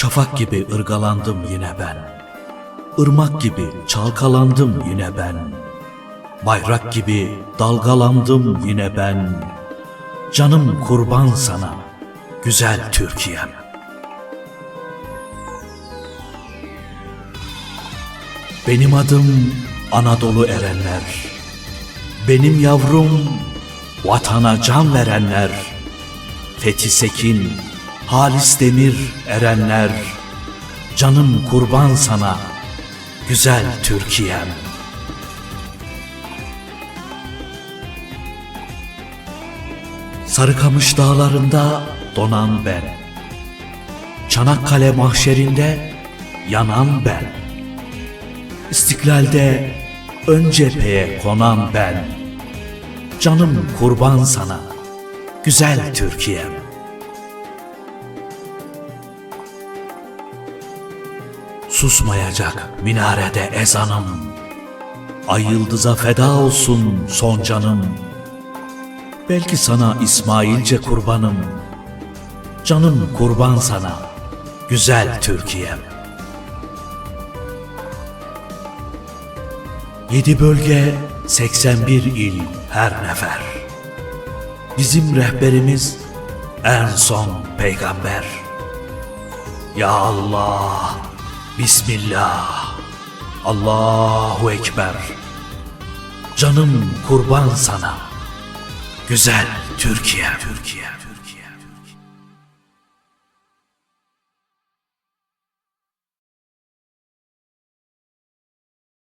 Şafak gibi ırgalandım yine ben. Irmak gibi çalkalandım yine ben. Bayrak gibi dalgalandım yine ben. Canım kurban sana, güzel Türkiye'm. Benim adım Anadolu erenler. Benim yavrum vatana can verenler. Fethi Sekin, Halis Demir erenler. Canım kurban sana, güzel Türkiye'm. Sarıkamış dağlarında donan ben. Çanakkale mahşerinde yanan ben. İstiklalde ön cepheye konan ben. Canım kurban sana, güzel Türkiye'm. Susmayacak minarede ezanım. Ay yıldıza feda olsun son canım. Belki sana İsmailce kurbanım. Canım kurban sana, güzel Türkiye'm. Yedi bölge, 81 il, her nefer. Bizim rehberimiz en son peygamber. Ya Allah, Bismillah, Allahu Ekber. Canım kurban sana, güzel Türkiye, Türkiye.